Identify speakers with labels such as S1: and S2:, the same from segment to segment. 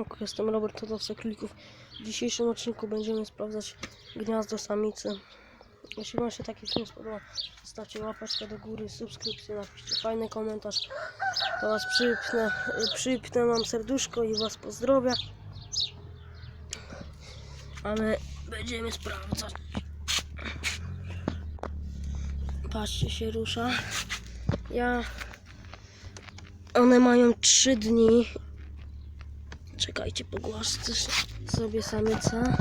S1: Siemanko, jestem Robert Hodowca Królików. W dzisiejszym odcinku będziemy sprawdzać gniazdo samicy. Jeśli Wam się taki film spodoba, zostawcie łapeczkę do góry, subskrypcję, napiszcie fajny komentarz. To Was przypnę, przypnę Wam serduszko i Was pozdrowię. A my będziemy sprawdzać. Patrzcie, się rusza. Ja... One mają 3 dni Czekajcie, pogłaszczę sobie samyca.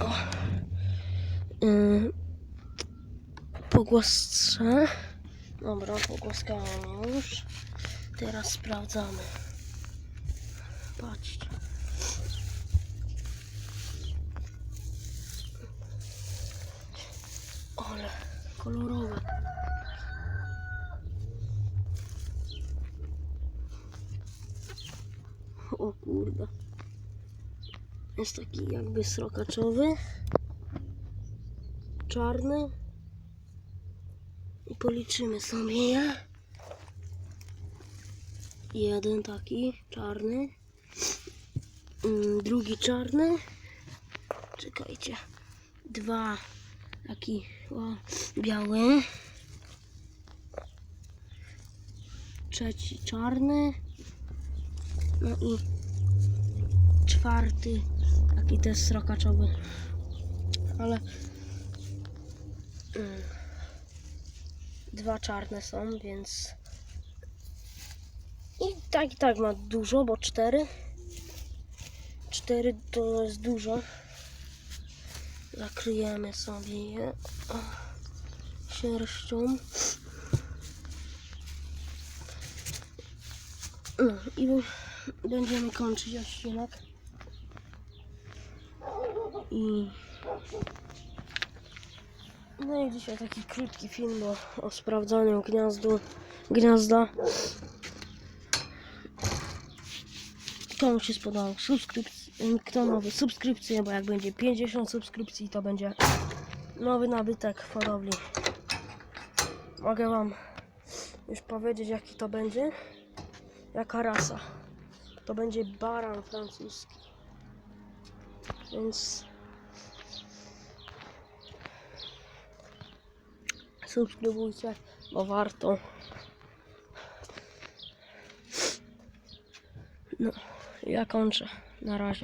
S1: O. Yy. Pogłaszczę. Dobra, pogłaskałem już. Teraz sprawdzamy. Patrzcie. Ale kolorowe. O kurde. Jest taki jakby srokaczowy. Czarny. I policzymy sobie je. Jeden taki czarny. Mm, Drugi czarny. Czekajcie. Dwa taki o, biały. Trzeci czarny. I czwarty, taki też srokaczowy. Ale mm, dwa czarne są, więc i tak i tak ma dużo, bo cztery. Cztery to jest dużo. Zakryjemy sobie je sierścią. No i będziemy kończyć odcinek. I no i dzisiaj taki krótki film o, o sprawdzaniu gniazdu, gniazda. Komu się spodobał subskrypcję, kto nowy subskrypcję, bo jak będzie 50 subskrypcji to będzie nowy nabytek hodowli. Mogę wam już powiedzieć jaki to będzie. Jaka rasa? To będzie baran francuski. Więc subskrybujcie, bo warto. No, ja kończę. Na razie.